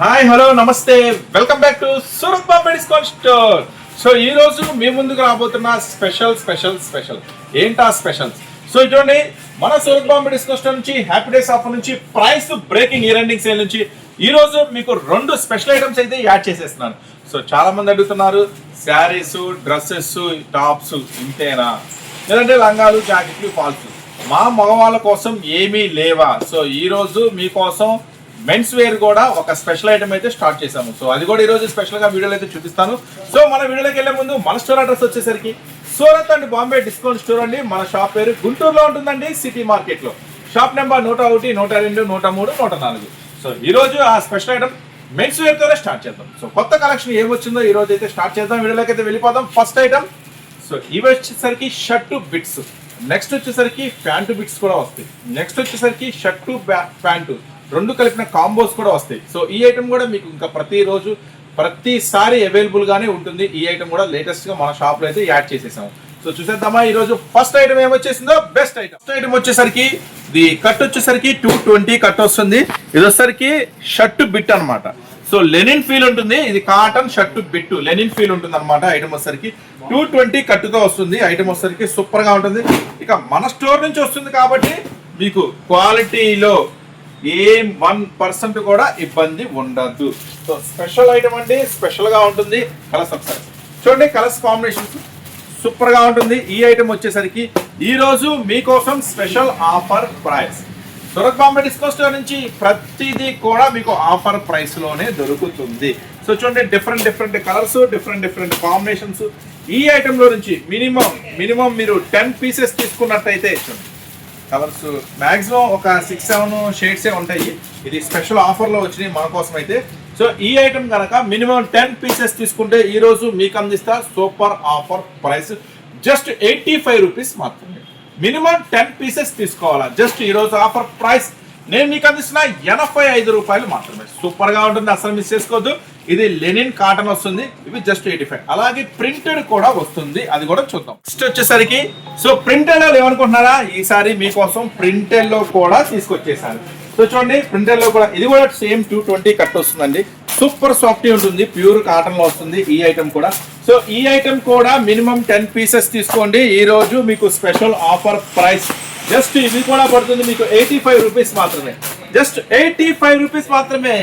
Hi hello నమస్తే. Welcome back to Surat Bombay discount store so ఈ రోజు మీ ముందుకు రాబోతున్న స్పెషల్ స్పెషల్ స్పెషల్ ఏంటా స్పెషల్స్ సో ఇటువంటి మన సూరత్ బాంబే డిస్కౌంట్ స్టోర్ నుంచి హ్యాపీ డేస్ ఆఫర్ నుంచి price breaking year ending sale నుంచి ఈ రోజు మీకు రెండు స్పెషల్ ఐటమ్స్ అయితే యాడ్ చేసేస్తున్నాను. సో చాలా మంది అడుగుతున్నారు శారీస్ డ్రెస్సెస్ టాప్స్ ఇంతేనా? లేదంటే లంగాలు జాకెట్లు ఫాల్స్ మా మగవాళ్ళ కోసం ఏమీ లేవా? సో ఈ రోజు మీకోసం మెన్స్ వేర్ కూడా ఒక స్పెషల్ ఐటమ్ అయితే స్టార్ట్ చేశాము. సో అది కూడా ఈ రోజు వీడియోలో అయితే చూపిస్తాను. సో మన వీడియోలోకి వెళ్ళే ముందు మన స్టోర్ అడ్రస్ వచ్చేసరికి Surat and Bombay discount store అండి. మన షాప్ పేరు గుంటూరులో ఉంటుందండి సిటీ మార్కెట్లో. షాప్ నెంబర్ నూట ఒకటి నూట రెండు నూట మూడు నూట నాలుగు. సో ఈరోజు ఆ స్పెషల్ ఐటమ్ మెన్స్ వేర్ తోనే స్టార్ట్ చేద్దాం. సో కొత్త కలెక్షన్ ఏమొచ్చిందో ఈ రోజు అయితే స్టార్ట్ చేద్దాం. వీడియోలోకి అయితే వెళ్ళిపోదాం. ఫస్ట్ ఐటమ్ సో ఇవి వచ్చేసరికి షర్టు బిట్స్ నెక్స్ట్ వచ్చేసరికి ప్యాంటు బిట్స్ కూడా వస్తాయి. నెక్స్ట్ వచ్చేసరికి షర్టు ప్యాంటు రెండు కలిపిన కాంబోస్ కూడా వస్తాయి. సో ఈ ఐటమ్ కూడా మీకు ఇంకా ప్రతిరోజు ప్రతిసారి అవైలబుల్గానే ఉంటుంది. ఈ ఐటమ్ కూడా లేటెస్ట్గా మన షాప్లో అయితే యాడ్ చేసేసాము. సో చూసేద్దామా? ఈ రోజు ఫస్ట్ ఐటమ్ ఏమొచ్చేసిందో బెస్ట్ ఐటమ్ ఫస్ట్ ఐటమ్ వచ్చేసరికి ఇది కట్ వచ్చేసరికి టూ ట్వంటీ కట్ వస్తుంది. ఇది వచ్చేసరికి షర్ట్ బిట్ అనమాట సో లెనిన్ ఫీల్ ఉంటుంది. ఇది cotton shirt bit linen feel ఉంటుంది అనమాట ఐటమ్ వచ్చేసరికి. టూ ట్వంటీ కట్టుతో వస్తుంది. ఐటమ్ వచ్చేసరికి సూపర్గా ఉంటుంది. ఇక మన స్టోర్ నుంచి వస్తుంది కాబట్టి మీకు క్వాలిటీలో ఏం వన్ పర్సెంట్ కూడా ఇబ్బంది ఉండదు సో స్పెషల్ ఐటమ్ అండి స్పెషల్గా ఉంటుంది కలర్స్ ఒకసారి. చూడండి కలర్స్ కాంబినేషన్స్ సూపర్గా ఉంటుంది. ఈ ఐటమ్ వచ్చేసరికి ఈ రోజు మీకోసం special offer price. Surat Bombay discount store నుంచి ప్రతిదీ కూడా మీకు ఆఫర్ ప్రైస్లోనే దొరుకుతుంది. సో చూడండి different different colours different different combinations. ఈ ఐటమ్లో నుంచి మినిమం మినిమం మీరు టెన్ పీసెస్ తీసుకున్నట్టయితే చూడండి. కలర్స్. మ్యాక్సిమం ఒక సిక్స్ సెవెన్ షేడ్సే ఉంటాయి. ఇది స్పెషల్ ఆఫర్లో వచ్చినాయి మన కోసం అయితే సో ఈ ఐటమ్ కనుక మినిమం టెన్ పీసెస్ తీసుకుంటే ఈరోజు మీకు అందిస్తా super offer price just eighty five rupees మాత్రమే. మినిమం టెన్ పీసెస్ తీసుకోవాలా? జస్ట్ ఈరోజు ఆఫర్ ప్రైస్ నేను మీకు అందిస్తున్న ఎనభై ఐదు రూపాయలు మాత్రమే. సూపర్గా ఉంటుంది అసలు మిస్ చేసుకోవద్దు. ఇది లెనిన్ కాటన్ వస్తుంది ఇవి జస్ట్ ఎయిటీ ఫైవ్ అలాగే ప్రింటెడ్ కూడా వస్తుంది అది కూడా చూద్దాం. నెక్స్ట్ వచ్చేసరికి సో ప్రింటెడ్లో ఏమనుకుంటున్నారా? ఈసారి మీకోసం ప్రింటెడ్లో కూడా తీసుకొచ్చేసాను సో చూడండి ప్రింటెడ్లో కూడా ఇది కూడా సేమ్ టూ ట్వంటీ కట్ వస్తుందండి. సూపర్ సాఫ్ట్ ఉంటుంది ప్యూర్ కాటన్లో వస్తుంది ఈ ఐటమ్ కూడా. సో ఈ ఐటమ్ కూడా మినిమం టెన్ పీసెస్ తీసుకోండి. ఈ రోజు మీకు స్పెషల్ ఆఫర్ ప్రైస్ జస్ట్ ఇది కూడా పడుతుంది మీకు ఎయిటీ ఫైవ్ రూపీస్ మాత్రమే. జస్ట్ ఎయిటీ ఫైవ్ రూపీస్ మాత్రమే.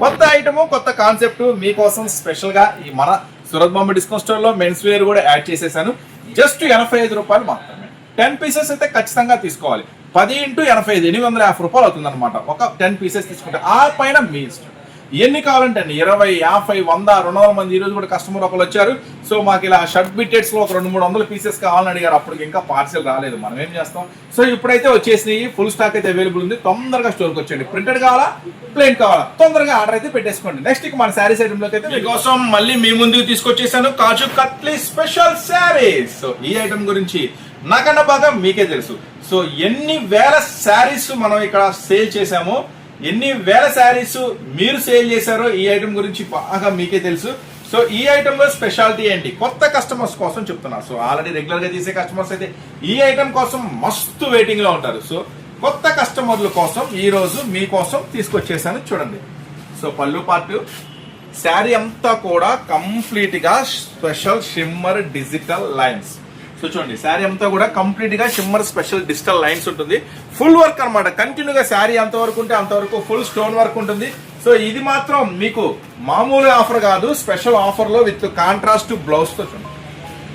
కొత్త ఐటమ్ కొత్త కాన్సెప్ట్ మీకోసం స్పెషల్గా ఈ మన సూరత్ బాంబే డిస్కౌంట్ స్టోర్లో మెన్స్ వేర్ కూడా యాడ్ చేసేసాను. జస్ట్ ఎనభై ఐదు రూపాయలు మాత్రమే. టెన్ పీసెస్ అయితే ఖచ్చితంగా తీసుకోవాలి. పది ఇంటూ ఎనభై ఐదు ఎనిమిది వందల యాభై రూపాయలు అవుతుంది అనమాట ఒక టెన్ పీసెస్ తీసుకుంటే ఆ పైన మీ ఇష్టం. ఎన్ని కావాలంటే అండి ఇరవై యాభై వంద రెండు వందల మంది ఈ రోజు కూడా కస్టమర్ ఒకరు వచ్చారు. సో మాకు ఇలా షర్ట్ బిట్టెడ్స్లో ఒక రెండు మూడు వందల పీసెస్ కావాలని అడిగారు. అప్పటికి ఇంకా పార్సెల్ రాలేదు. మనం ఏం చేస్తాం? సో ఇప్పుడైతే వచ్చేసినాయి. ఫుల్ స్టాక్ అయితే అవైలబుల్ ఉంది. తొందరగా స్టోర్కి వచ్చేయండి. ప్రింటెడ్ కావాలా? ప్లేన్ కావాలా? తొందరగా ఆర్డర్ అయితే పెట్టేసుకోండి. నెక్స్ట్ ఇక మన శారీస్ ఐటమ్ అయితే మీకోసం మళ్ళీ మీ ముందుకు తీసుకొచ్చేసాను. కాజు కట్లీ స్పెషల్ శారీస్ సో ఈ ఐటమ్ గురించి నాకన్నా బాగా మీకే తెలుసు. సో ఎన్ని వేల శారీస్ మనం ఇక్కడ సేల్ చేసామో ఎన్ని వేల శారీస్ మీరు సేల్ చేశారో ఈ ఐటమ్ గురించి బాగా మీకే తెలుసు. సో ఈ ఐటమ్లో స్పెషాలిటీ ఏంటి? కొత్త కస్టమర్స్ కోసం చెప్తున్నా. సో ఆల్రెడీ రెగ్యులర్గా తీసే కస్టమర్స్ అయితే ఈ ఐటమ్ కోసం మస్తు వెయిటింగ్లో ఉంటారు. సో కొత్త కస్టమర్ల కోసం ఈ రోజు మీకోసం తీసుకొచ్చేసాను చూడండి. సో పళ్ళు పార్ట్ శారీ అంతా కూడా కంప్లీట్గా special shimmer digital lines so చూడండి శారీ అంతా కూడా కంప్లీట్గా షిమ్మర్ స్పెషల్ డిజిటల్ లైన్స్ ఉంటుంది. ఫుల్ వర్క్ అన్నమాట. కంటిన్యూగా శారీ అంతవరకు ఉంటే అంతవరకు ఫుల్ స్టోన్ వర్క్ ఉంటుంది. సో ఇది మాత్రం మీకు మామూలు ఆఫర్ కాదు. స్పెషల్ ఆఫర్లో విత్ కాంట్రాస్ట్ బ్లౌజ్తో చూడండి.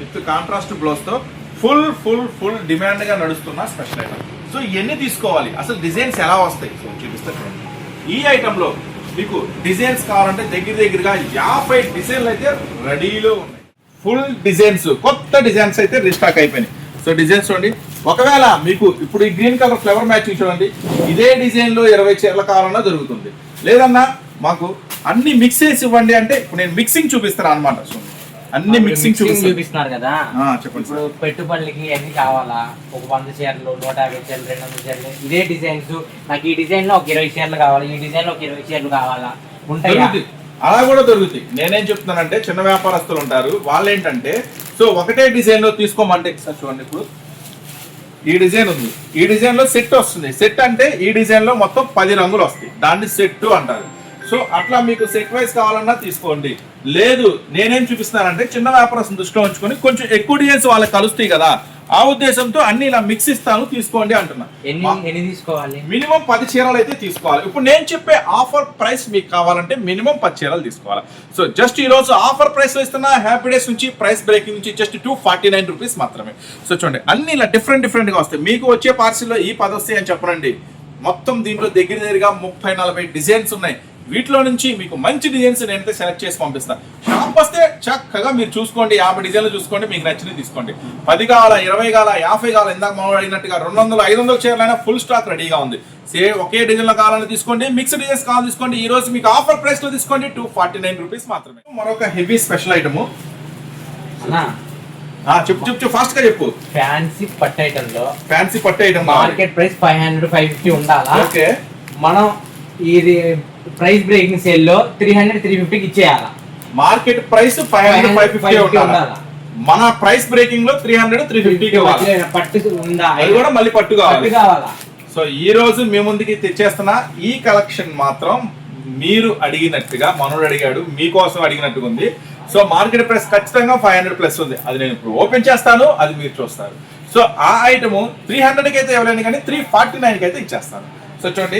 విత్ కాంట్రాస్ట్ బ్లౌజ్తో ఫుల్ ఫుల్ ఫుల్ డిమాండ్గా నడుస్తున్న స్పెషల్ ఐటమ్ సో ఇవన్నీ తీసుకోవాలి. అసలు డిజైన్స్ ఎలా వస్తాయి? సో చూపిస్తా చూడండి. ఈ ఐటమ్లో మీకు డిజైన్స్ కావాలంటే దగ్గర దగ్గరగా యాభై డిజైన్లు అయితే రెడీలో ఉన్నాయి. ఫుల్ డిజైన్స్ కొత్త డిజైన్స్ అయితే రీస్టాక్ అయిపోయినాయి. సో డిజైన్స్ చూడండి. ఒకవేళ మీకు ఇప్పుడు ఈ గ్రీన్ కలర్ ఫ్లవర్ మ్యాచింగ్ చూడండి ఇదే డిజైన్లో ఇరవై చీరల కావాలన్నా దొరుకుతుంది లేదన్నా మాకు అన్ని మిక్స్ చేసి ఇవ్వండి అంటే ఇప్పుడు నేను మిక్సింగ్ చూపిస్తాను అనమాట అన్ని మిక్సింగ్ చూపిస్తాను. చూపిస్తున్నారు కదా. చెప్పండి ఇప్పుడు పెట్టుబడులకి అన్ని కావాలా? ఒక వంద చీరలు నూట యాభై చీరలు రెండు వందల చీరలు ఇదే డిజైన్స్ నాకు ఈ డిజైన్లో ఒక ఇరవై చీరలు కావాలి ఈ డిజైన్లో ఒక ఇరవై చీరలు కావాలా? ఉంటాయా? అలా కూడా దొరుకుతాయి. నేనేం చెప్తున్నానంటే చిన్న వ్యాపారస్తులు ఉంటారు వాళ్ళు ఏంటంటే సో ఒకటే డిజైన్లో తీసుకోమంటే సార్ చూడండి ఇప్పుడు. ఈ డిజైన్ ఉంది. ఈ డిజైన్లో సెట్ వస్తుంది. సెట్ అంటే ఈ డిజైన్లో మొత్తం పది రంగులు వస్తాయి. దాన్ని సెట్ అంటారు. సో అట్లా మీకు సెట్ వైస్ కావాలన్నా తీసుకోండి. లేదు నేనేం చూపిస్తున్నానంటే చిన్న వ్యాపారస్తుని దృష్టిలో ఉంచుకొని కొంచెం ఎక్కువ డిజైన్స్ వాళ్ళకి కలుస్తాయి కదా ఆ ఉద్దేశంతో అన్ని ఇలా మిక్స్ ఇస్తాను తీసుకోండి అంటున్నా. ఎన్ని తీసుకోవాలి? మినిమం పది చీరలు అయితే తీసుకోవాలి. ఇప్పుడు నేను చెప్పే ఆఫర్ ప్రైస్ మీకు కావాలంటే మినిమం పది చీరలు తీసుకోవాలి. సో జస్ట్ ఈ రోజు ఆఫర్ ప్రైస్లో ఇస్తున్న హ్యాపీ డేస్ నుంచి ప్రైస్ బ్రేకింగ్ నుంచి just two forty nine rupees మాత్రమే. సో చూడండి అన్ని ఇలా డిఫరెంట్ డిఫరెంట్గా వస్తాయి. మీకు వచ్చే పార్సిల్లో ఈ పది వస్తాయి అని చెప్పరండి మొత్తం దీంట్లో దగ్గర దగ్గరగా ముప్పై నలభై డిజైన్స్ ఉన్నాయి. వీటిలో నుంచి మీకు మంచి డిజైన్స్ నేనైతే సెలెక్ట్ చేసి పంపిస్తాను షాప్ వస్తే చక్కగా మీరు చూసుకోండి యాభై డిజైన్లు చూసుకోండి మీకు నచ్చినవి తీసుకోండి. పది కావాలా ఇరవై కావాలా యాభై కావాలా ఇందాక మనం అడిగినట్టుగా రెండు వందలు ఐదు వందలు చీరలైనా ఫుల్ స్టాక్ రెడీగా ఉంది. సే ఒకే డిజైన్లో కావాలని తీసుకోండి మిక్స్డ్ డిజైన్స్ కావాలని తీసుకోండి ఈ రోజు మీకు ఆఫర్ ప్రైస్లో తీసుకోండి టూ ఫార్టీ నైన్ రూపీస్ మాత్రమే. మరొక హెవీ స్పెషల్ ఐటమ్ చెప్పు చెప్పు చెప్పు ఫాస్ట్గా చెప్పు. ఫ్యాన్సీ పట్టు ఐటమ్లో ఫ్యాన్సీ పట్టు item market price five hundred five fifty ఉండాలా? ఓకే. మనం ఇది ప్రైస్ బ్రేకింగ్ సేల్లో త్రీ హండ్రెడ్ త్రీ ఫిఫ్టీకి ఇచ్చేయాలా? Market price five hundred five fifty 550 ఉండాలి. మన ప్రైస్ బ్రేకింగ్లో త్రీ హండ్రెడ్ త్రీ ఫిఫ్టీకి పట్టు ఉందా? అది కూడా మళ్ళీ పట్టు కావాలి. కావాలా? సో ఈ రోజు మీ ముందుకి తెచ్చేస్తున్న ఈ కలెక్షన్ మాత్రం మీరు అడిగినట్టుగా మనోడు అడిగాడు మీకోసం అడిగినట్టుగా ఉంది. సో మార్కెట్ ప్రైస్ ఖచ్చితంగా ఫైవ్ హండ్రెడ్ ప్లస్ ఉంది. అది నేను ఇప్పుడు ఓపెన్ చేస్తాను అది మీరు చూస్తారు. సో ఆ ఐటమ్ త్రీ హండ్రెడ్కి అయితే ఇవ్వలేను కానీ త్రీ ఫార్టీ నైన్కి అయితే ఇచ్చేస్తాను. సో చూడండి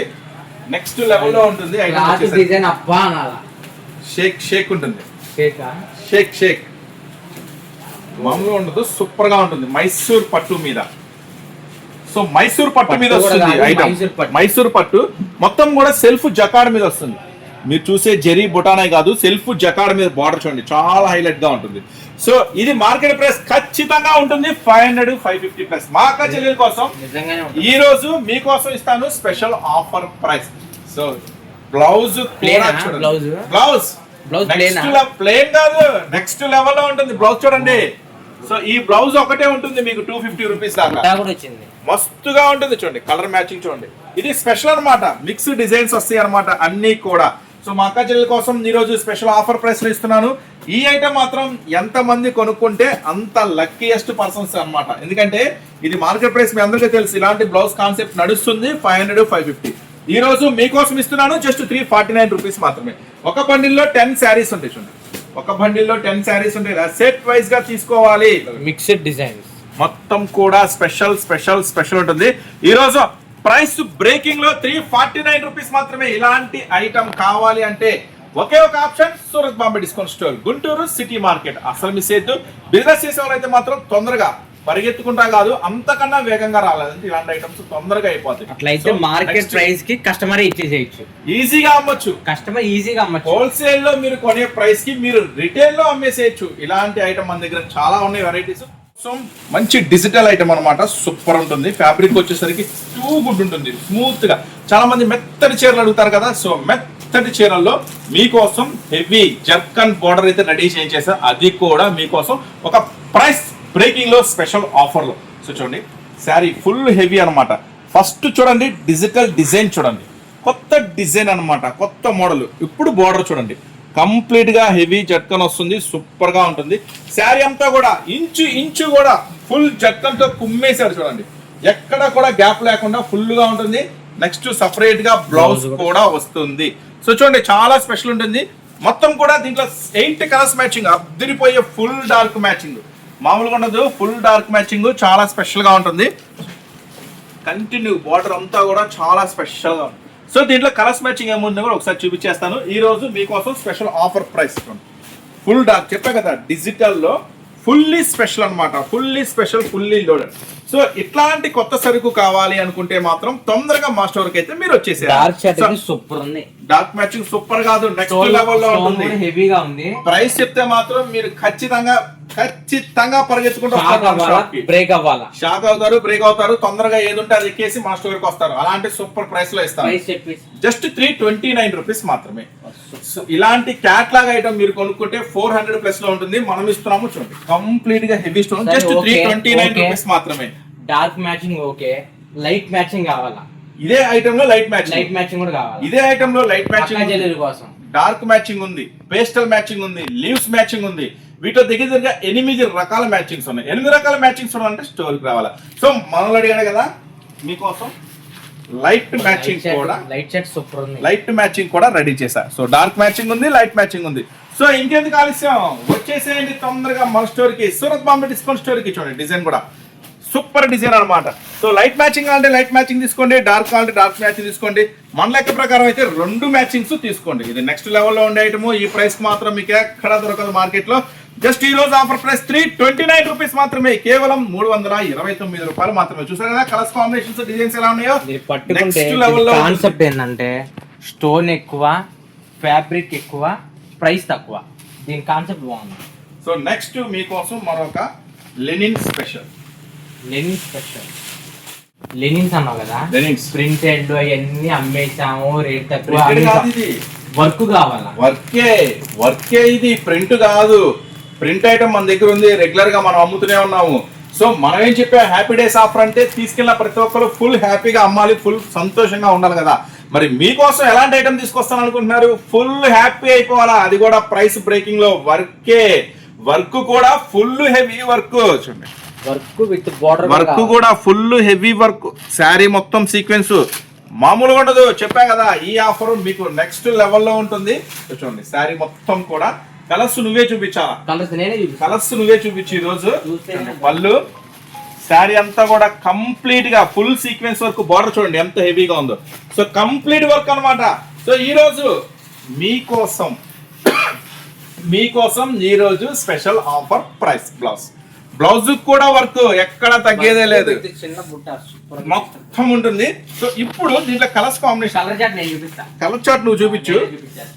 నెక్స్ట్ ఉంటుంది ఐటమ్ క్లాత్ వచ్చేసరికి. డిజైన్ అబ్బా అనాలా. షేక్ షేక్ ఉంటుంది. షేక్? షేక్ మామూలుగా ఉండదు సూపర్గా ఉంటుంది. మైసూర్ పట్టు మీద. సో మైసూర్ పట్టు మీద వస్తుంది ఐటమ్. మైసూర్ పట్టు. మొత్తం కూడా సెల్ఫ్ జకాడ్ మీద వస్తుంది. మీరు చూసే జెరీ బొటానే కాదు సెల్ఫ్ జకాడ్ మీద బార్డర్ చూడండి. చాలా హైలైట్గా ఉంటుంది. సో ఇది మార్కెట్ ప్రైస్ ఖచ్చితంగా ఉంటుంది. Five hundred five fifty plus మా అక్క చెల్లెల కోసం ఈ రోజు మీకోసం ఇస్తాను special offer price so blouse? Blouse? Plain కాదు. నెక్స్ట్ లెవెల్లో ఉంటుంది బ్లౌజ్ చూడండి. సో ఈ బ్లౌజ్ ఒకటే ఉంటుంది మీకు టూ ఫిఫ్టీ రూపీస్ దాకా. మస్తుగా ఉంటుంది చూడండి. కలర్ మ్యాచింగ్ చూడండి. ఇది స్పెషల్ అన్నమాట. మిక్స్ డిజైన్స్ వస్తాయి అన్నమాట అన్ని కూడా. సో మా అక్క చెల్లెల కోసం ఈ రోజు స్పెషల్ ఆఫర్ ప్రైస్లో ఇస్తున్నాను. ఈ ఐటమ్ మాత్రం ఎంత మంది కొనుక్కుంటే అంత లక్కీయెస్ట్ పర్సన్స్ అన్నమాట. ఎందుకంటే ఇది మార్కెట్ ప్రైస్ మీ అందరికీ తెలుసు ఇలాంటి బ్లౌజ్ కాన్సెప్ట్ నడుస్తుంది ఫైవ్ హండ్రెడ్ ఫైవ్ ఫిఫ్టీ ఈ రోజు మీకోసం ఇస్తున్నాను just three forty nine rupees మాత్రమే. ఒక బండిల్లో టెన్ శారీస్ ఉంటాయి చూడండి. ఒక బండిల్లో టెన్ శారీస్ ఉంటాయి. సెట్ వైజ్గా తీసుకోవాలి. మిక్స్డ్ డిజైన్స్ మొత్తం కూడా స్పెషల్ స్పెషల్ స్పెషల్ ఉంటుంది. ఈ రోజు ప్రైస్ బ్రేకింగ్లో త్రీ ఫార్టీ నైన్ రూపీస్ మాత్రమే ఇలాంటి ఐటమ్ కావాలి అంటే ఒకే ఒక option Surat Bombay discount store. Guntur city market. అసలు మిస్ చేయొద్దు. బిజినెస్ చేసే వాళ్ళైతే మాత్రం తొందరగా పరిగెత్తుకుంటా కాదు అంతకన్నా వేగంగా రాలేదంటే ఇలాంటి ఐటమ్స్ తొందరగా అయిపోతాయి. అట్లయితే మార్కెట్ ప్రైస్కి కస్టమర్ ఇచ్చేసేయచ్చు. ఈజీగా అమ్మొచ్చు. కస్టమర్ ఈజీగా అమ్మచ్చు. హోల్సేల్లో మీరు కొనే ప్రైస్కి మీరు రిటైల్లో అమ్మేసేయచ్చు. ఇలాంటి ఐటమ్ మన దగ్గర చాలా ఉన్నాయి వెరైటీస్ సో మంచి డిజిటల్ ఐటమ్ అనమాట సూపర్ ఉంటుంది. ఫ్యాబ్రిక్ వచ్చేసరికి టూ గుడ్ ఉంటుంది. స్మూత్గా. చాలా మంది మెత్తటి చీరలు అడుగుతారు కదా. సో మెత్తటి చీరల్లో మీకోసం హెవీ జర్కన్ బోర్డర్ అయితే రెడీ చేయించేసా. అది కూడా మీకోసం ఒక ప్రైస్ బ్రేకింగ్లో స్పెషల్ ఆఫర్లో. సో చూడండి శారీ ఫుల్ హెవీ అన్నమాట. ఫస్ట్ చూడండి డిజిటల్ డిజైన్ చూడండి. కొత్త డిజైన్ అన్నమాట. కొత్త మోడల్ ఇప్పుడు బోర్డర్ చూడండి. కంప్లీట్గా హెవీ జట్కన్ వస్తుంది సూపర్గా ఉంటుంది. శారీ అంతా కూడా ఇంచు ఇంచు కూడా ఫుల్ జట్కన్తో కుమ్మేశారు చూడండి. ఎక్కడ కూడా గ్యాప్ లేకుండా ఫుల్గా ఉంటుంది. నెక్స్ట్ సపరేట్గా బ్లౌజ్ కూడా వస్తుంది. సో చూడండి చాలా స్పెషల్ ఉంటుంది. మొత్తం కూడా దీంట్లో ఎయిట్ కలర్స్ మ్యాచింగ్ అద్దరిపోయే ఫుల్ డార్క్ మ్యాచింగ్. మామూలుగా ఉండదు ఫుల్ డార్క్ మ్యాచింగ్ చాలా స్పెషల్గా ఉంటుంది. కంటిన్యూ బార్డర్ అంతా కూడా చాలా స్పెషల్గా ఉంది సో దీంట్లో కలర్స్ మ్యాచింగ్ ఏముందో కూడా ఒకసారి చూపించేస్తాను. ఈ రోజు మీకోసం special offer price full dark చెప్పా కదా డిజిటల్లో ఫుల్లీ స్పెషల్ అన్నమాట. Fully special fully loaded so ఇట్లాంటి కొత్త సరుకు కావాలి అనుకుంటే మాత్రం తొందరగా మా స్టోర్కి అయితే మీరు వచ్చేసారు సూపర్ ఉంది. డార్క్ మ్యాచింగ్ సూపర్ కాదు. నెక్స్ట్ లెవెల్లో ఉంటుంది. హెవీగా ఉంది. ప్రైస్ చెప్తే మాత్రం మీరు ఖచ్చితంగా ఖచ్చితంగా పరిగెత్తుకుంటూ షాక్ వస్తారు అవ్వాలా? shop కి. బ్రేక్ అవ్వాలా? షాక్ అవుతారు బ్రేక్ అవుతారు తొందరగా ఏది ఉంటే అది ఎక్కేసి మా స్టోర్కి వస్తారు. అలాంటి సూపర్ ప్రైస్లో చెప్పి. Just three twenty nine rupees మాత్రమే సో ఇలాంటి క్యాట్లాగ్ ఐటమ్ మీరు కొనుక్కుంటే ఫోర్ హండ్రెడ్ ప్లస్లో ఉంటుంది. మనం ఇస్తున్నాము చూడండి. కంప్లీట్గా heavy stone just three twenty nine. Rupees మాత్రమే. Dark matching okay. Light matching కావాలా? ఇదే ఐటమ్లో లైట్ మ్యాచింగ్ లైట్ మ్యాచింగ్ కూడా కావాలా? ఇదే ఐటమ్లో లైట్ మ్యాచింగ్ కోసం. డార్క్ మ్యాచింగ్ ఉంది పేస్టల్ మ్యాచింగ్ ఉంది లీవ్స్ మ్యాచింగ్ ఉంది. వీటిలో దగ్గర ఎనిమిది రకాల మ్యాచింగ్స్ ఉన్నాయి. ఎనిమిది రకాల మ్యాచింగ్స్ అంటే స్టోర్కి రావాలా. సో మనలో అడిగాడు కదా మీకోసం లైట్ మ్యాచింగ్ కూడా లైట్ షర్ట్ సూపర్ ఉంది. లైట్ మ్యాచింగ్ కూడా రెడీ చేశా. సో డార్క్ మ్యాచింగ్ ఉంది లైట్ మ్యాచింగ్ ఉంది. సో ఇంకెందుకు ఆలస్యం? వచ్చేసేయండి తొందరగా మన స్టోర్కి సూరత్ బాంబే డిస్కౌంట్ స్టోర్కి చూడండి డిజైన్ కూడా. సూపర్ డిజైన్ అన్నమాట. సో లైట్ మ్యాచింగ్ అంటే లైట్ మ్యాచింగ్ తీసుకోండి డార్క్ కావాలంటే డార్క్ మ్యాచింగ్ తీసుకోండి. మన లెక్క ప్రకారం అయితే రెండు మ్యాచింగ్స్ తీసుకోండి. ఇది నెక్స్ట్ లెవెల్లో ఉండే ఐటమ్. ఈ ప్రైస్ మాత్రం మీకు ఎక్కడ దొరకదు మార్కెట్లో జస్ట్ ఈ రోజు offer price three twenty nine rupees మాత్రమే. కేవలం మూడు వందల ఇరవై తొమ్మిది రూపాయలు మాత్రమే. చూసారు కదా కలర్స్ కాంబినేషన్స్ డిజైన్స్ ఎలా ఉన్నాయో? పట్టుకుంటే కాన్సెప్ట్ ఏంటంటే స్టోన్ ఎక్కువ ఫ్యాబ్రిక్ ఎక్కువ ప్రైస్ తక్కువ. దీని కాన్సెప్ట్ బాగుంది. సో నెక్స్ట్ మీకోసం మరొక linen special linen special linens అన్నావు కదా? లెనిన్స్ ప్రింటెడ్ అవన్నీ అమ్మేసాము రేట్ తక్కువ వర్క్ కావాలా? వర్కే వర్కే ఇది ప్రింట్ కాదు. ప్రింట్ ఐటమ్ మన దగ్గర ఉంది రెగ్యులర్గా మనం అమ్ముతూనే ఉన్నాము. సో మనం ఏం చెప్పా హ్యాపీ డేస్ ఆఫర్ అంటే తీసుకెళ్ళిన ప్రతి ఒక్కరు ఫుల్ హ్యాపీగా అమ్మాలి ఫుల్ సంతోషంగా ఉండాలి కదా. మరి మీకోసం ఎలాంటి ఐటమ్ తీసుకొస్తాను అనుకుంటున్నారు? ఫుల్ హ్యాపీ అయిపోవాలా? అది కూడా ప్రైస్ బ్రేకింగ్లో వర్కే వర్క్ కూడా ఫుల్ హెవీ వర్క్ చూడండి. వర్క్ విత్ బోర్డర్ వర్క్ కూడా ఫుల్ హెవీ వర్క్ శారీ మొత్తం సీక్వెన్స్ మామూలుగా ఉండదు చెప్పా కదా. ఈ ఆఫర్ మీకు నెక్స్ట్ లెవెల్లో ఉంటుంది. చూడండి శారీ మొత్తం కూడా కలర్స్ నువ్వే చూపించాలా కలర్స్ నేనే కలర్స్ నువ్వే చూపించి ఈ రోజు పళ్ళు. శారీ అంతా కూడా కంప్లీట్గా ఫుల్ సీక్వెన్స్ వర్క్ బార్డర్ చూడండి ఎంత హెవీగా ఉందో. సో కంప్లీట్ వర్క్ అన్నమాట. సో ఈ రోజు మీకోసం మీకోసం ఈ రోజు special offer price blouse blouse కూడా వర్క్ ఎక్కడ తగ్గేదే లేదు. మొత్తం ఉంటుంది. సో ఇప్పుడు దీంట్లో కలర్స్ కాంబినేషన్. కలర్ చాట్ చార్ట్ నువ్వు చూపించు.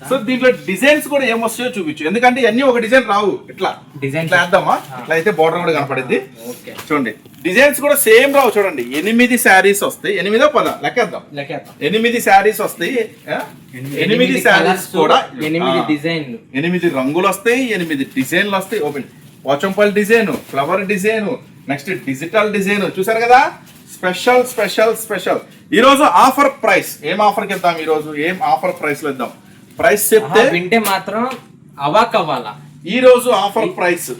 సో దీంట్లో డిజైన్స్ కూడా ఏమొస్తాయో చూపించు. ఎందుకంటే అన్ని ఒక డిజైన్ రావు. ఇట్లా. ఇట్లా వేద్దామా? ఇట్లా అయితే బోర్డర్ కూడా కనపడింది చూడండి. డిజైన్స్ కూడా సేమ్ రావు చూడండి. ఎనిమిది శారీస్ వస్తాయి. ఎనిమిదో పద. లెక్కేద్దాం. ఎనిమిది శారీస్ వస్తాయి? ఎనిమిది శారీస్ కూడా. ఎనిమిది ఆ, డిజైన్లు. ఎనిమిది రంగులు వస్తాయి. ఎనిమిది డిజైన్లు వస్తాయి. Open. Pochampally design flower design next digital design. చూసారు కదా? Special special special. ఈ రోజు ఆఫర్ ప్రైస్. ఏం ఆఫర్కి ఇద్దాం ఈ రోజు? ఏం ఆఫర్ ప్రైస్లో ఇద్దాం ప్రైస్ చెప్తే వింటే మాత్రం అవాక్ అవ్వాలా ఈ రోజు ఆఫర్ ప్రైస్.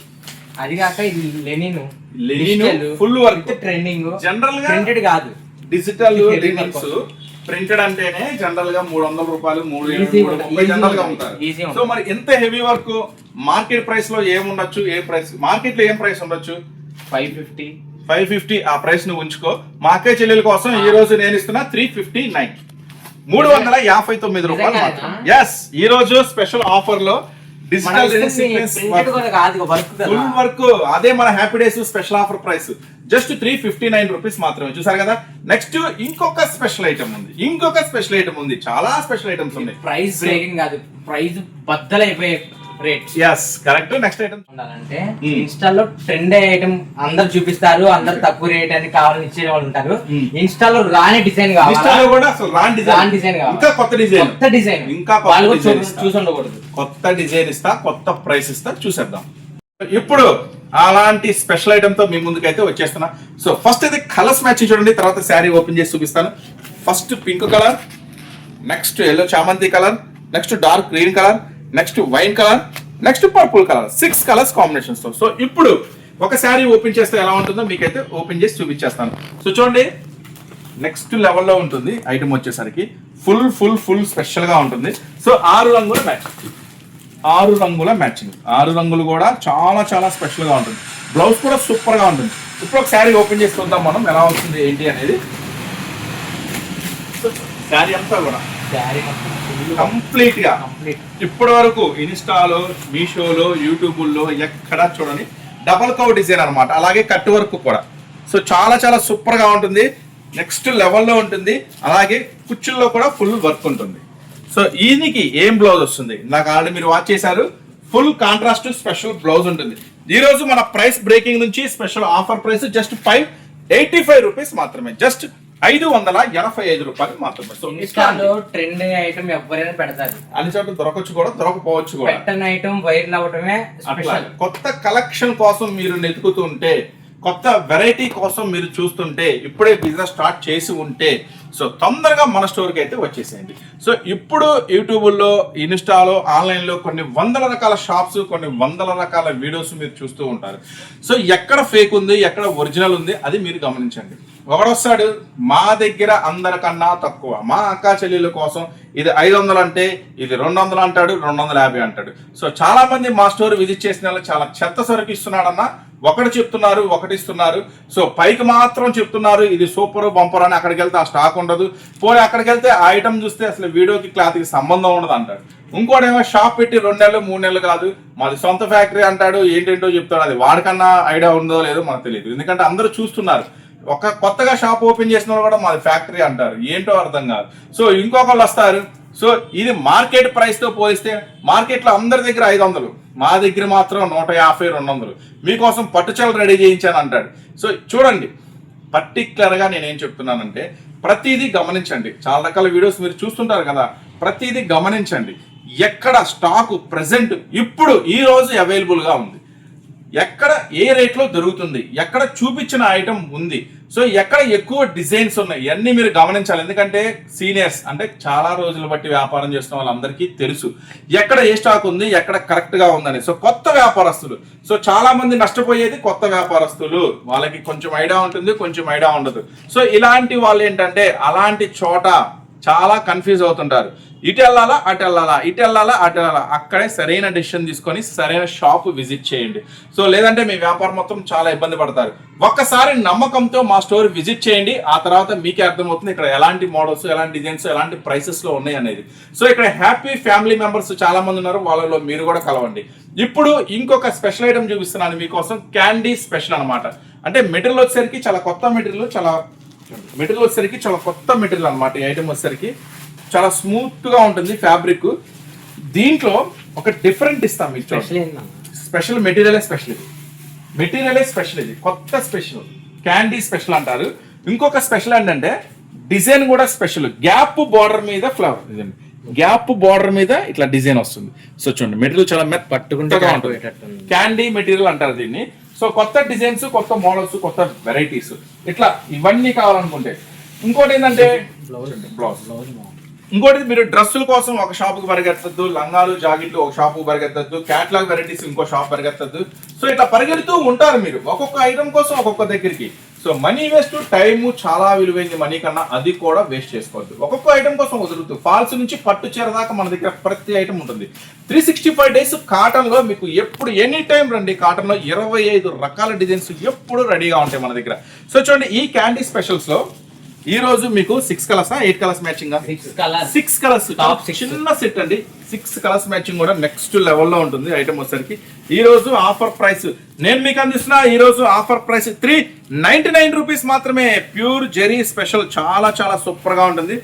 అది కాక ఇది linen Lenin, full work. Trending General గా- ప్రింటెడ్ కాదు. డిజిటల్ ప్రింటెడ్ అంటేనే జనరల్గా మూడు వందల రూపాయలు మూడు ముప్పై జనరల్గా ఉంటారు. సో. మరి ఎంత హెవీ వర్క్ మార్కెట్ ప్రైస్లో ఏముండొచ్చు ఏ ప్రైస్ మార్కెట్లో ఏం ప్రైస్ ఉండొచ్చు? ఫైవ్ ఫిఫ్టీ ఫైవ్ ఫిఫ్టీ ఆ ప్రైస్ను ఉంచుకో. మా అక్కయ్య చెల్లెల కోసం ఈ రోజు నేను ఇస్తున్నా త్రీ ఫిఫ్టీ నైన్ మూడు వందల యాభై తొమ్మిది రూపాయలు మాత్రం? ఎస్ ఈ రోజు స్పెషల్ ఆఫర్లో ఫుల్ వర్క్ అదే మన happy days special offer price just three fifty nine rupees మాత్రమే. చూసారు కదా? నెక్స్ట్ ఇంకొక స్పెషల్ ఐటమ్ ఉంది. ఇంకొక స్పెషల్ ఐటమ్ ఉంది. చాలా స్పెషల్ ఐటమ్స్ ఉన్నాయి. ప్రైస్ బ్రేకింగ్ కాదు. ప్రైస్ బద్దలైపోయే ఎస్ కరెక్ట్ నెక్స్ట్ ఐటమ్ ఉండాలంటే Hmm. ఇన్స్టాలో ట్రెండ్ ఐటమ్ అందరు చూపిస్తారు అందరు తక్కువ రేట్ అని కావాలని ఇచ్చే వాళ్ళు ఉంటారు. Hmm. ఇన్స్టాలో రాని డిజైన్ కావాలి? కూడా రాని రాని డిజైన్ డిజైన్ కావాలి? ఇంకా కొత్త డిజైన్ కొత్త డిజైన్ ఇంకా వాళ్ళు. చూసి ఉండకూడదు. కొత్త డిజైన్ ఇస్తా కొత్త ప్రైస్ ఇస్తా చూసేద్దాం. ఇప్పుడు అలాంటి స్పెషల్ ఐటమ్తో మీ ముందుకైతే వచ్చేస్తున్నా. సో ఫస్ట్ అయితే కలర్స్ మ్యాచింగ్ చూడండి తర్వాత శారీ ఓపెన్ చేసి చూపిస్తాను. First pink colour next yellow చామంతి colour next dark green colour next wine colour next purple colour six colours కాంబినేషన్స్తో. So ఇప్పుడు ఒక శారీ ఓపెన్ చేస్తే ఎలా ఉంటుందో మీకైతే ఓపెన్ చేసి చూపించేస్తాను. సో చూడండి నెక్స్ట్ లెవెల్లో ఉంటుంది ఐటమ్ వచ్చేసరికి. ఫుల్ ఫుల్ ఫుల్ స్పెషల్గా ఉంటుంది. సో ఆరు రంగుల మ్యాచింగ్ ఆరు రంగుల మ్యాచింగ్ ఆరు రంగులు కూడా చాలా చాలా స్పెషల్గా ఉంటుంది. బ్లౌజ్ కూడా సూపర్గా ఉంటుంది. ఇప్పుడు ఒక శారీ ఓపెన్ చేసి చూద్దాం మనం ఎలా వస్తుంది ఏంటి అనేది. శారీ అంతా కూడా. శారీ మొత్తం. కంప్లీట్. గా ఇప్పటి వరకు ఇన్స్టాలో మీషోలో యూట్యూబుల్లో ఎక్కడా చూడని డబల్ కవ్ డిజైన్ అన్నమాట. అలాగే కట్ వర్క్ కూడా. సో చాలా చాలా సూపర్గా ఉంటుంది. నెక్స్ట్ లెవెల్లో ఉంటుంది. అలాగే కుచ్చుల్లో కూడా ఫుల్ వర్క్ ఉంటుంది. సో ఈయనకి ఏం బ్లౌజ్ వస్తుంది? నాకు ఆల్రెడీ మీరు వాచ్ చేశారు. ఫుల్ కాంట్రాస్ట్ స్పెషల్ బ్లౌజ్ ఉంటుంది. ఈ రోజు మన ప్రైస్ బ్రేకింగ్ నుంచి special offer price just five eighty five rupees మాత్రమే. జస్ట్ ఐదు వందల ఎనభై ఐదు రూపాయలు మాత్రమే. సో ఇన్స్టాలో ట్రెండ్ ఐటమ్ ఎవరైనా పెడతారు. అన్ని చోట్ల దొరకచ్చు కూడా దొరకపోవచ్చు కూడా. పెట్టని ఐటమ్ వైరల్ అవటమే అట్లా. స్పెషల్ కొత్త కలెక్షన్ కోసం మీరు వెతుకుతుంటే కొత్త వెరైటీ కోసం మీరు చూస్తుంటే ఇప్పుడే బిజినెస్ స్టార్ట్ చేసి ఉంటే సో తొందరగా మన స్టోర్కి అయితే వచ్చేసేయండి. సో ఇప్పుడు యూట్యూబ్లో ఇన్స్టాలో ఆన్లైన్లో కొన్ని వందల రకాల షాప్స్ కొన్ని వందల రకాల వీడియోస్ మీరు చూస్తూ ఉంటారు. సో ఎక్కడ ఫేక్ ఉంది ఎక్కడ ఒరిజినల్ ఉంది అది మీరు గమనించండి. ఒకడొస్తాడు మా దగ్గర అందరికన్నా తక్కువ. మా అక్క చెల్లెల కోసం ఇది ఐదు వందలు అంటే ఇది రెండు వందలు అంటాడు రెండు వందల యాభై అంటాడు. సో చాలా మంది మా స్టోర్ విజిట్ చేసిన వాళ్ళు చాలా చెత్త సరుకు ఇస్తున్నాడన్న ఒకటి చెప్తున్నారు ఒకటి ఇస్తున్నారు. సో పైకి మాత్రం చెప్తున్నారు ఇది సూపర్ బంపర్ అని అక్కడికి వెళ్తే ఆ స్టాక్ ఉండదు. పోనీ అక్కడికి వెళ్తే ఆ ఐటమ్ చూస్తే అసలు వీడియోకి క్లాత్కి సంబంధం ఉండదు అంటాడు. ఇంకోటేమో షాప్ పెట్టి రెండు నెలలు మూడు నెలలు కాదు మాది సొంత ఫ్యాక్టరీ అంటాడు ఏంటేంటో చెప్తాడు. అది వాడికన్నా ఐడియా ఉందో లేదో మనకు తెలియదు. ఎందుకంటే అందరూ చూస్తున్నారు. ఒక కొత్తగా షాప్ ఓపెన్ చేసిన వాళ్ళు కూడా మాది ఫ్యాక్టరీ అంటారు. ఏంటో అర్థం కాదు. సో ఇంకొకళ్ళు వస్తారు. సో ఇది మార్కెట్ ప్రైస్తో పోలిస్తే మార్కెట్లో అందరి దగ్గర ఐదు వందలు. మా దగ్గర మాత్రం నూట యాభై రెండు వందలు. మీకోసం పట్టుచీరలు రెడీ చేయించాను అంటాడు. సో చూడండి. పర్టిక్యులర్గా నేనేం చెప్తున్నానంటే ప్రతిదీ గమనించండి. చాలా రకాల వీడియోస్ మీరు చూస్తుంటారు కదా. ప్రతిదీ గమనించండి. ఎక్కడ స్టాక్ ప్రజెంట్ ఇప్పుడు ఈ రోజు అవైలబుల్గా ఉంది. ఎక్కడ ఏ రేట్లో దొరుకుతుంది? ఎక్కడ చూపించిన ఐటమ్ ఉంది? సో ఎక్కడ ఎక్కువ డిజైన్స్ ఉన్నాయి? ఇవన్నీ మీరు గమనించాలి. ఎందుకంటే సీనియర్స్ అంటే చాలా రోజులు బట్టి వ్యాపారం చేస్తున్న వాళ్ళందరికీ తెలుసు. ఎక్కడ ఏ స్టాక్ ఉంది? ఎక్కడ కరెక్ట్గా ఉందని. సో కొత్త వ్యాపారస్తులు. సో చాలా మంది నష్టపోయేది కొత్త వ్యాపారస్తులు. వాళ్ళకి కొంచెం ఐడియా ఉంటుంది కొంచెం ఐడియా ఉండదు. సో ఇలాంటి వాళ్ళు ఏంటంటే అలాంటి చోట చాలా కన్ఫ్యూజ్ అవుతుంటారు. ఇటు వెళ్ళాలా అటు వెళ్ళాలా ఇటు వెళ్ళాలా అటు వెళ్ళాలా అక్కడే సరైన డెసిషన్ తీసుకొని సరైన షాప్ విజిట్ చేయండి. సో లేదంటే మీ వ్యాపారం మొత్తం చాలా ఇబ్బంది పడతారు. ఒక్కసారి నమ్మకంతో మా స్టోర్ విజిట్ చేయండి. ఆ తర్వాత మీకే అర్థమవుతుంది ఇక్కడ ఎలాంటి మోడల్స్ ఎలాంటి డిజైన్స్ ఎలాంటి ప్రైసెస్లో ఉన్నాయి అనేది. సో ఇక్కడ హ్యాపీ ఫ్యామిలీ మెంబర్స్ చాలా మంది ఉన్నారు. వాళ్ళలో మీరు కూడా కలవండి. ఇప్పుడు ఇంకొక స్పెషల్ ఐటమ్ చూపిస్తున్నాను మీకోసం. క్యాండీ స్పెషల్ అనమాట అంటే మెటీరియల్ వచ్చేసరికి చాలా కొత్త మెటీరియల్ చాలా మెటీరియల్ వచ్చేసరికి చాలా కొత్త మెటీరియల్ అనమాట ఈ ఐటమ్ వచ్చేసరికి. చాలా స్మూత్గా ఉంటుంది ఫ్యాబ్రిక్ దీంట్లో ఒక డిఫరెంట్ ఇస్తాం మీకు. స్పెషల్ మెటీరియలే స్పెషల్ ఇది. మెటీరియలే స్పెషల్ ఇది. కొత్త స్పెషల్ క్యాండీ స్పెషల్ అంటారు. ఇంకొక స్పెషల్ ఏంటంటే డిజైన్ కూడా స్పెషల్ గ్యాప్ బార్డర్ మీద ఫ్లవర్ ఇదండి. గ్యాప్ బార్డర్ మీద ఇట్లా డిజైన్ వస్తుంది. సో చూడండి మెటీరియల్ చాలా మెత్త పట్టుకుంటే. క్యాండీ మెటీరియల్ అంటారు దీన్ని. సో కొత్త డిజైన్స్ కొత్త మోడల్స్ కొత్త వెరైటీస్ ఇట్లా ఇవన్నీ కావాలనుకుంటే. ఇంకోటి ఏంటంటే బ్లౌజ్ బ్లౌజ్ ఇంకోటి మీరు డ్రెస్సుల కోసం ఒక షాప్కి పరిగెత్తద్దు లంగాలు జాకెట్లు ఒక షాప్ పరిగెత్తద్దు క్యాట్లాగ్ వెరైటీస్ ఇంకో షాప్ పరిగెత్తద్దు. సో ఇట్లా పరిగెడుతూ ఉంటారు మీరు ఒక్కొక్క ఐటమ్ కోసం ఒక్కొక్క దగ్గరికి. సో మనీ వేస్ట్ టైం చాలా విలువైంది మనీ కన్నా అది కూడా వేస్ట్ చేసుకోవద్దు. ఒక్కొక్క ఐటమ్ కోసం వదులుతూ ఫాల్స్ నుంచి పట్టు చీర దాకా మన దగ్గర ప్రతి ఐటమ్ ఉంటుంది. త్రీ సిక్స్టీ ఫైవ్ డేస్ కాటన్లో మీకు ఎప్పుడు ఎనీ టైం రండి కాటన్లో ఇరవై ఐదు రకాల డిజైన్స్ ఎప్పుడు రెడీగా ఉంటాయి మన దగ్గర. సో చూడండి ఈ క్యాండీ స్పెషల్స్లో ఈ రోజు మీకు six colours eight colours matching six colour six colours. చిన్న సెట్ అండి. సిక్స్ కలర్స్ మ్యాచింగ్ కూడా నెక్స్ట్ లెవెల్లో ఉంటుంది ఐటమ్ వచ్చేసరికి. ఈ రోజు ఆఫర్ ప్రైస్ నేను మీకు అందిస్తున్న ఈ రోజు offer price three ninety nine rupees మాత్రమే. ప్యూర్ జెరీ స్పెషల్ చాలా చాలా సూపర్గా ఉంటుంది.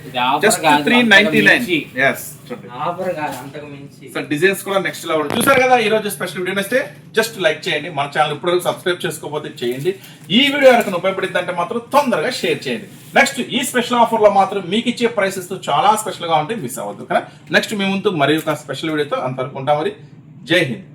Just three ninety nine. Yes చూడండి ఆఫర్ కాదు అంతకు మించి. సో డిజైన్స్ కూడా నెక్స్ట్ లెవెల్ చూసారు కదా ఈ రోజు స్పెషల్ వీడియో నచ్చితే జస్ట్ లైక్ చేయండి మన ఛానల్ ఇప్పుడు సబ్స్క్రైబ్ చేసుకోకపోతే చేయండి. ఈ వీడియో కనుక ఉపయోగపడింది అంటే మాత్రం తొందరగా షేర్ చేయండి. నెక్స్ట్ ఈ స్పెషల్ ఆఫర్లో మాత్రం మీకు ఇచ్చే ప్రైసెస్తో చాలా స్పెషల్గా ఉంటాయి మిస్ అవ్వద్దు కదా నెక్స్ట్ మీ ముందు మరి ఒక స్పెషల్ వీడియోతో అంతవరకు ఉంటాం మరి. జై హింద్.